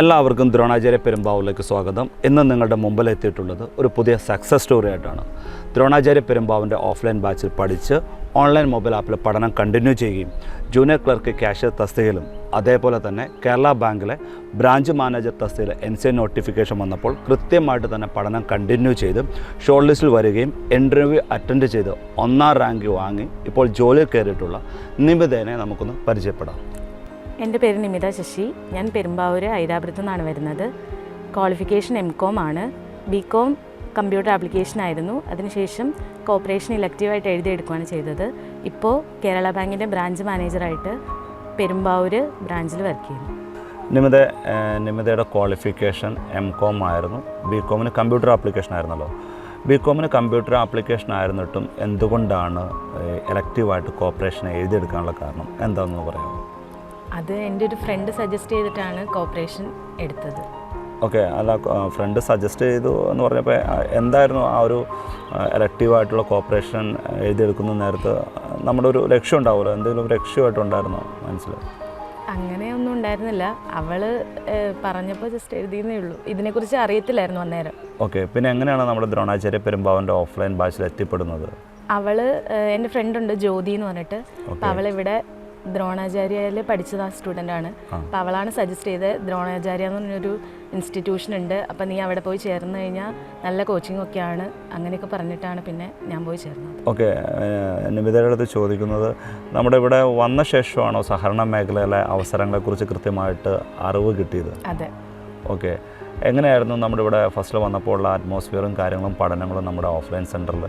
എല്ലാവർക്കും ദ്രോണാചാര്യ പെരുമ്പാവൂരിലേക്ക് സ്വാഗതം. ഇന്ന് നിങ്ങളുടെ മുമ്പിൽ എത്തിയിട്ടുള്ളത് ഒരു പുതിയ സക്സസ് സ്റ്റോറി ആയിട്ടാണ്. ദ്രോണാചാര്യ പെരുമ്പാവിന്റെ ഓഫ്ലൈൻ ബാച്ചിൽ പഠിച്ച് ഓൺലൈൻ മൊബൈൽ ആപ്പിൽ പഠനം കണ്ടിന്യൂ ചെയ്യുകയും ജൂനിയർ ക്ലർക്ക് ക്യാഷ്യർ തസ്തികയിലും അതേപോലെ തന്നെ കേരള ബാങ്കിലെ ബ്രാഞ്ച് മാനേജർ തസ്തികയിൽ എൻ സി നോട്ടിഫിക്കേഷൻ വന്നപ്പോൾ കൃത്യമായിട്ട് തന്നെ പഠനം കണ്ടിന്യൂ ചെയ്ത് ഷോർട്ട് ലിസ്റ്റിൽ വരികയും ഇന്റർവ്യൂ അറ്റൻഡ് ചെയ്ത് ഒന്നാം റാങ്ക് വാങ്ങി ഇപ്പോൾ ജോലിയിൽ കയറിയിട്ടുള്ള നിമിതേനെ നമുക്കൊന്ന് പരിചയപ്പെടാം. എന്റെ പേര് നിമിത ശശി. ഞാൻ പെരുമ്പാവൂർ ഐരാപുരത്തു നിന്നാണ് വരുന്നത്. ക്വാളിഫിക്കേഷൻ എം കോം ആണ്. ബി കോം കമ്പ്യൂട്ടർ ആപ്ലിക്കേഷൻ ആയിരുന്നു. അതിനുശേഷം കോപ്പറേഷൻ ഇലക്റ്റീവായിട്ട് എഴുതിയെടുക്കുകയാണ് ചെയ്തത്. ഇപ്പോൾ കേരള ബാങ്കിന്റെ ബ്രാഞ്ച് മാനേജറായിട്ട് പെരുമ്പാവൂർ ബ്രാഞ്ചിൽ വർക്ക് ചെയ്യുന്നു. നിമിത നിമിതയുടെ ക്വാളിഫിക്കേഷൻ എം കോം ആയിരുന്നു. ബി കോമിന് കമ്പ്യൂട്ടർ ആപ്ലിക്കേഷൻ ആയിരുന്നല്ലോ. ബി കോമിന് കമ്പ്യൂട്ടർ ആപ്ലിക്കേഷൻ ആയിരുന്നിട്ടും എന്തുകൊണ്ടാണ് എലക്റ്റീവായിട്ട് കോപ്പറേഷൻ എഴുതിയെടുക്കാനുള്ള കാരണം എന്താണെന്ന് പറയാമോ? അത് എന്റെ ഒരു ഫ്രണ്ട് സജസ്റ്റ് ചെയ്തിട്ടാണ് കോപ്പറേഷൻ എടുത്തത്. ഓക്കെ അല്ല ഫ്രണ്ട് സജസ്റ്റ് ചെയ്തു എന്ന് പറഞ്ഞപ്പോൾ എന്തായിരുന്നു ആ ഒരു എലക്റ്റീവായിട്ടുള്ള കോപ്പറേഷൻ എഴുതിയെടുക്കുന്ന നേരത്ത് നമ്മുടെ ഒരു ലക്ഷ്യം ഉണ്ടാവുമല്ലോ? എന്തെങ്കിലും ലക്ഷ്യമായിട്ടുണ്ടായിരുന്നോ മനസ്സിൽ അങ്ങനെയൊന്നും ഉണ്ടായിരുന്നില്ല. അവൾ പറഞ്ഞപ്പോൾ ജസ്റ്റ് എഴുതിയെന്നേ ഉള്ളൂ. ഇതിനെക്കുറിച്ച് അറിയത്തില്ലായിരുന്നു അന്നേരം. ഓക്കെ പിന്നെ എങ്ങനെയാണ് നമ്മുടെ ദ്രോണാചാര്യ പെരുമ്പാവന്റെ ഓഫ്ലൈൻ ബാച്ചിൽ എത്തിപ്പെടുന്നത്? അവൾ എന്റെ ഫ്രണ്ട് ഉണ്ട് ജ്യോതി എന്ന് പറഞ്ഞിട്ട്. അപ്പം അവളിവിടെ ദ്രോണാചാര്യയിൽ പഠിച്ചത് ആ സ്റ്റുഡന്റ് ആണ് അപ്പം അവളാണ് സജസ്റ്റ് ചെയ്തത് ദ്രോണാചാര്യ എന്ന് പറഞ്ഞൊരു ഇൻസ്റ്റിറ്റ്യൂഷൻ ഉണ്ട്. അപ്പം നീ അവിടെ പോയി ചേർന്ന് കഴിഞ്ഞാൽ നല്ല കോച്ചിങ് ഒക്കെയാണ്. അങ്ങനെയൊക്കെ പറഞ്ഞിട്ടാണ് പിന്നെ ഞാൻ പോയി ചേർന്നത്. ഓക്കെ നിമിതയുടെ അടുത്ത് ചോദിക്കുന്നത് നമ്മുടെ ഇവിടെ വന്ന ശേഷമാണോ സഹകരണ മേഖലയിലെ അവസരങ്ങളെക്കുറിച്ച് കൃത്യമായിട്ട് അറിവ് കിട്ടിയത്? അതെ. ഓക്കെ എങ്ങനെയായിരുന്നു നമ്മുടെ ഇവിടെ ഫസ്റ്റിൽ വന്നപ്പോൾ ഉള്ള അറ്റ്മോസ്ഫിയറും കാര്യങ്ങളും പഠനങ്ങളും നമ്മുടെ ഓഫ്ലൈൻ സെന്ററിൽ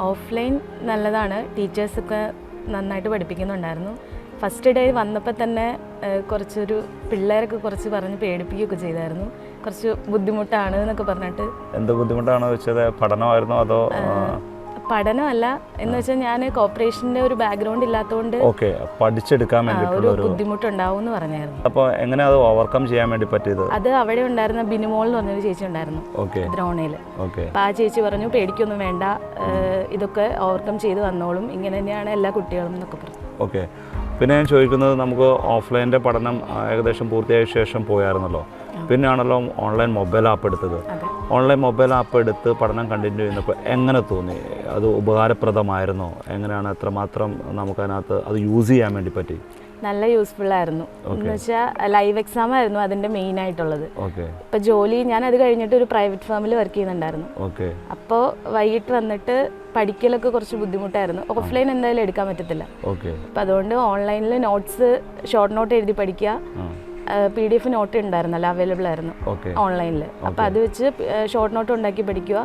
ഓഫ്ലൈൻ നല്ലതാണ്. ടീച്ചേഴ്സൊക്കെ നന്നായിട്ട് പഠിപ്പിക്കുന്നുണ്ടായിരുന്നു. ഫസ്റ്റ് ഡേ വന്നപ്പോൾ തന്നെ കുറച്ചൊരു പിള്ളേരൊക്കെ കുറച്ച് പറഞ്ഞ് പേടിപ്പിക്കുകയൊക്കെ ചെയ്തായിരുന്നു. കുറച്ച് ബുദ്ധിമുട്ടാണ് എന്നൊക്കെ പറഞ്ഞിട്ട്. എന്ത് ബുദ്ധിമുട്ടാണ് വെച്ചത് പഠനമായിരുന്നോ അതോ പഠനമല്ല. എന്ന് വെച്ചാൽ ഞാൻ കോപ്പറേഷന്റെ ഒരു ബാക്ക്ഗ്രൗണ്ട് ഇല്ലാത്തതുകൊണ്ട് ഓക്കെ പഠിച്ചെടുക്കാൻ ഒരു ബുദ്ധിമുട്ടുണ്ടാവും എന്ന് പറഞ്ഞായിരുന്നു. അപ്പോൾ എങ്ങനെ അത് ഓവർകം ചെയ്യാൻ വേണ്ടി പറ്റിയത്? അത് അവിടെ ഉണ്ടായിരുന്ന ബിനുമോൾ എന്ന് പറഞ്ഞൊരു ചേച്ചി ഉണ്ടായിരുന്നു. ദ്രോണയിൽ അപ്പൊ അപ്പോൾ ആ ചേച്ചി പറഞ്ഞു പേടിക്കൊന്നും വേണ്ട. ഇതൊക്കെ ഓവർകം ചെയ്ത് വന്നോളും. ഇങ്ങനെ തന്നെയാണ് എല്ലാ കുട്ടികളും എന്നൊക്കെ പറഞ്ഞു. ഓക്കെ. പിന്നെ ഞാൻ ചോദിക്കുന്നത് നമുക്ക് ഓഫ്ലൈന്റെ പഠനം ഏകദേശം പൂർത്തിയായ ശേഷം പോയായിരുന്നല്ലോ. പിന്നെയാണല്ലോ ഓൺലൈൻ മൊബൈൽ ആപ്പ് എടുത്തത്. ഓൺലൈൻ മൊബൈൽ ആപ്പ് എടുത്ത് പഠനം കണ്ടിന്യൂ ചെയ്യുന്നപ്പോൾ എങ്ങനെ തോന്നി? അത് ഉപകാരപ്രദമായിരുന്നോ? എങ്ങനെയാണ് എത്രമാത്രം നമുക്കതിനകത്ത് അത് യൂസ് ചെയ്യാൻ വേണ്ടി പറ്റി? നല്ല യൂസ്ഫുൾ ആയിരുന്നു. എന്ന് വെച്ചാൽ ലൈവ് എക്സാം ആയിരുന്നു അതിന്റെ മെയിൻ ആയിട്ടുള്ളത്. ഇപ്പൊ ജോലി ഞാൻ അത് കഴിഞ്ഞിട്ട് ഒരു പ്രൈവറ്റ് ഫേമിൽ വർക്ക് ചെയ്യുന്നുണ്ടായിരുന്നു. അപ്പോ അപ്പോൾ വൈകിട്ട് വന്നിട്ട് പഠിക്കലൊക്കെ കുറച്ച് ബുദ്ധിമുട്ടായിരുന്നു. ഓഫ്ലൈൻ എന്തായാലും എടുക്കാൻ പറ്റത്തില്ല. അപ്പൊ അതുകൊണ്ട് ഓൺലൈനിൽ നോട്ട്സ് ഷോർട്ട് നോട്ട് എഴുതി പഠിക്കുക പി ഡി എഫ് നോട്ട് ഉണ്ടായിരുന്നല്ലോ അവൈലബിൾ ആയിരുന്നു. ഓൺലൈനിൽ അപ്പോൾ അത് വെച്ച് ഷോർട്ട് നോട്ട് ഉണ്ടാക്കി പഠിക്കുക.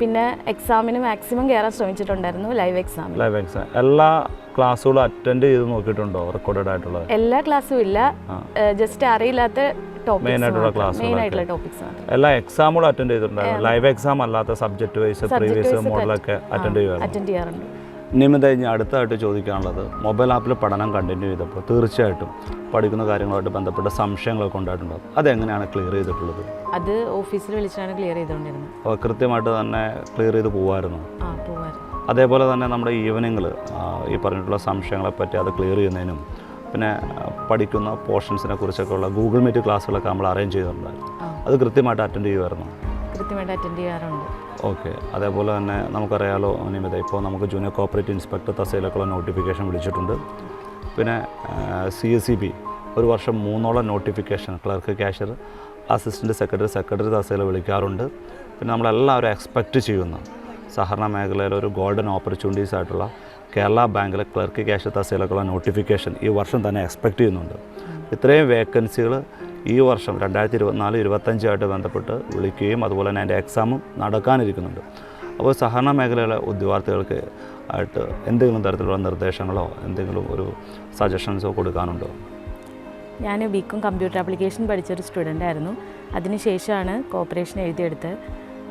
പിന്നെ എക്സാമിന് മാക്സിമം കയറാൻ ശ്രമിച്ചിട്ടുണ്ടായിരുന്നു ലൈവ് എക്സാം ലൈവ് എക്സാം എല്ലാ ക്ലാസ്സുകളും അറ്റൻഡ് ചെയ്ത് നോക്കിയിട്ടുണ്ടോ? റെക്കോർഡഡ് ആയിട്ടുള്ള? എല്ലാ ക്ലാസ്സും ഇല്ല. ജസ്റ്റ് അറിയില്ലാത്ത മെയിൻ ആയിട്ടുള്ള ടോപ്പിക്സ് മാത്രം. എല്ലാ എക്സാമുകളും അറ്റൻഡ് ചെയ്തിട്ടുണ്ടായിരുന്നു. ലൈവ് എക്സാം അല്ലാത്ത സബ്ജക്ട് വൈസ് പ്രീവിയസ് മോഡലൊക്കെ അറ്റൻഡ് ചെയ്യാറുണ്ട്. നിമിത ഇനി അടുത്തായിട്ട് ചോദിക്കാനുള്ളത് മൊബൈൽ ആപ്പിൽ പഠനം കണ്ടിന്യൂ ചെയ്തപ്പോൾ തീർച്ചയായിട്ടും പഠിക്കുന്ന കാര്യങ്ങളുമായിട്ട് ബന്ധപ്പെട്ട സംശയങ്ങളൊക്കെ ഉണ്ടായിട്ടുണ്ടാവും. അതെങ്ങനെയാണ് ക്ലിയർ ചെയ്തിട്ടുള്ളത്? അത് ഓഫീസിൽ വിളിച്ചാണ് ക്ലിയർ ചെയ്തുകൊണ്ടിരുന്നത്. അപ്പോൾ കൃത്യമായിട്ട് തന്നെ ക്ലിയർ ചെയ്ത് പോകുമായിരുന്നു അതേപോലെ തന്നെ നമ്മുടെ ഈവനിങ്ങിൽ ഈ പറഞ്ഞിട്ടുള്ള സംശയങ്ങളെ പറ്റി അത് ക്ലിയർ ചെയ്യുന്നതിനും പിന്നെ പഠിക്കുന്ന പോർഷൻസിനെ കുറിച്ചൊക്കെ ഉള്ള ഗൂഗിൾ മീറ്റ് ക്ലാസ്സുകളൊക്കെ നമ്മൾ അറേഞ്ച് ചെയ്തിട്ടുണ്ടായിരുന്നു. അത് കൃത്യമായിട്ട് അറ്റൻഡ് ചെയ്യുമായിരുന്നു. കൃത്യമായിട്ട് അറ്റൻഡ് ചെയ്യാറുണ്ട്. ഓക്കെ. അതേപോലെ തന്നെ നമുക്കറിയാലോ അനിമിത ഇപ്പോൾ നമുക്ക് ജൂനിയർ കോപ്പറേറ്റ് ഇൻസ്പെക്ടർ തസയിലൊക്കെയുള്ള നോട്ടിഫിക്കേഷൻ വിളിച്ചിട്ടുണ്ട്. പിന്നെ സി എസ് സി ബി ഒരു വർഷം മൂന്നോളം notification clerk cashier assistant secretary secretary തസയിൽ വിളിക്കാറുണ്ട്. പിന്നെ നമ്മളെല്ലാവരും എക്സ്പെക്റ്റ് ചെയ്യുന്ന. സഹകരണ മേഖലയിലെ ഒരു ഗോൾഡൻ ഓപ്പർച്യൂണിറ്റീസ് ആയിട്ടുള്ള കേരള ബാങ്കിലെ ക്ലർക്ക് ക്യാഷ്യർ തസയിലൊക്കെയുള്ള നോട്ടിഫിക്കേഷൻ ഈ വർഷം തന്നെ എക്സ്പെക്റ്റ് ചെയ്യുന്നുണ്ട്. ഇത്രയും വേക്കൻസികൾ ഈ വർഷം രണ്ടായിരത്തി ഇരുപത്തിനാല് ഇരുപത്തഞ്ചുമായിട്ട് ബന്ധപ്പെട്ട് വിളിക്കുകയും അതുപോലെ തന്നെ അതിന്റെ എക്സാമും നടക്കാനിരിക്കുന്നുണ്ട്. അപ്പോൾ സഹകരണ മേഖലയിലെ ഉദ്യോഗാർത്ഥികൾക്ക് ആയിട്ട് എന്തെങ്കിലും തരത്തിലുള്ള നിർദ്ദേശങ്ങളോ എന്തെങ്കിലും ഒരു സജഷൻസോ കൊടുക്കാനുണ്ടോ? ഞാൻ ബികോം കമ്പ്യൂട്ടർ ആപ്ലിക്കേഷൻ പഠിച്ചൊരു സ്റ്റുഡന്റ് ആയിരുന്നു. അതിനുശേഷമാണ് കോപ്പറേഷൻ എഴുതിയെടുത്ത്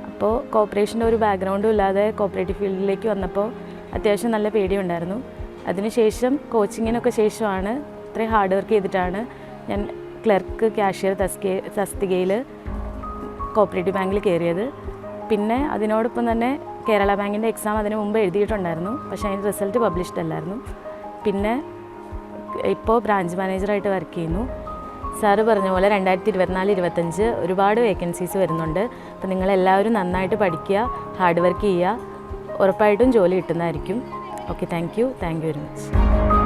അപ്പോൾ കോപ്പറേഷന്റെ ഒരു ബാക്ക്ഗ്രൗണ്ടും ഇല്ലാതെ കോപ്പറേറ്റീവ് ഫീൽഡിലേക്ക് വന്നപ്പോൾ അത്യാവശ്യം നല്ല പേടിയുണ്ടായിരുന്നു. അതിനുശേഷം കോച്ചിങ്ങിനൊക്കെ ശേഷമാണ് ഇത്രയും ഹാർഡ് വർക്ക് ചെയ്തിട്ടാണ് ഞാൻ ക്ലർക്ക് ക്യാഷ്യർ തസ്കെ തസ്തികയിൽ കോപ്പറേറ്റീവ് ബാങ്കിൽ കയറിയത്. പിന്നെ അതിനോടൊപ്പം തന്നെ കേരള ബാങ്കിന്റെ എക്സാം അതിന് മുമ്പ് എഴുതിയിട്ടുണ്ടായിരുന്നു. പക്ഷേ അതിന്റെ റിസൾട്ട് പബ്ലിഷ്ഡ് അല്ലായിരുന്നു. പിന്നെ ഇപ്പോൾ ബ്രാഞ്ച് മാനേജറായിട്ട് വർക്ക് ചെയ്യുന്നു. സാറ് പറഞ്ഞ പോലെ രണ്ടായിരത്തി ഇരുപത്തിനാല് ഇരുപത്തഞ്ച് ഒരുപാട് വേക്കൻസീസ് വരുന്നുണ്ട്. അപ്പോൾ നിങ്ങളെല്ലാവരും നന്നായിട്ട് പഠിക്കുക ഹാർഡ് വർക്ക് ചെയ്യുക. ഉറപ്പായിട്ടും ജോലി കിട്ടുന്നതായിരിക്കും. Okay thank you thank you very much